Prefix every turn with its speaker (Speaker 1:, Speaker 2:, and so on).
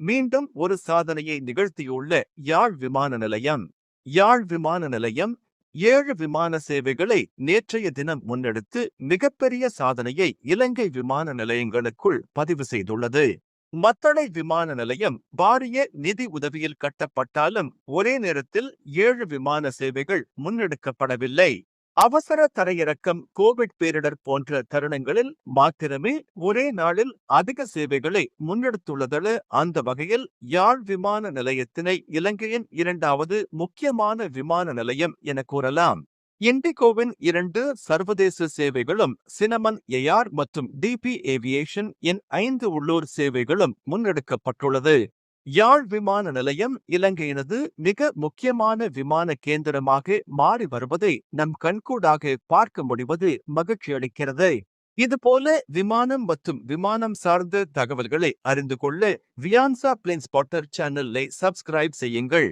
Speaker 1: மீண்டும் ஒரு சாதனையை நிகழ்த்தியுள்ள யாழ் விமான நிலையம். யாழ் விமான நிலையம் ஏழு விமான சேவைகளை நேற்றைய தினம் முன்னெடுத்து மிகப்பெரிய சாதனையை இலங்கை விமான நிலையங்களுக்குள் பதிவு செய்துள்ளது. மத்தளை விமான நிலையம் பாரிய நிதி உதவியில் கட்டப்பட்டாலும் ஒரே நேரத்தில் ஏழு விமான சேவைகள் முன்னெடுக்கப்படவில்லை. அவசர தரையிறக்கம் கோவிட் பேரிடர் போன்ற தருணங்களில் மாத்திரமே ஒரே நாளில் அதிக சேவைகளை முன்னெடுத்துள்ளதால அந்த வகையில் யாழ் விமான நிலையத்தினை இலங்கையின் இரண்டாவது முக்கியமான விமான நிலையம் என கூறலாம். இண்டிகோவின் இரண்டு சர்வதேச சேவைகளும் சினமன் ஏஆர் மற்றும் டிபி ஏவியேஷன் என் ஐந்து உள்ளூர் சேவைகளும் முன்னெடுக்கப்பட்டுள்ளது. யாழ் விமான நிலையம் இலங்கையினது மிக முக்கியமான விமான கேந்திரமாக மாறி வருவதை நம் கண்கூடாக பார்க்க முடிவது மகிழ்ச்சி அளிக்கிறது. இதுபோல விமானம் மற்றும் விமானம் சார்ந்த தகவல்களை அறிந்து கொள்ள வியான்சா பிளேன் ஸ்பாட்டர் சேனலை சப்ஸ்கிரைப் செய்யுங்கள்.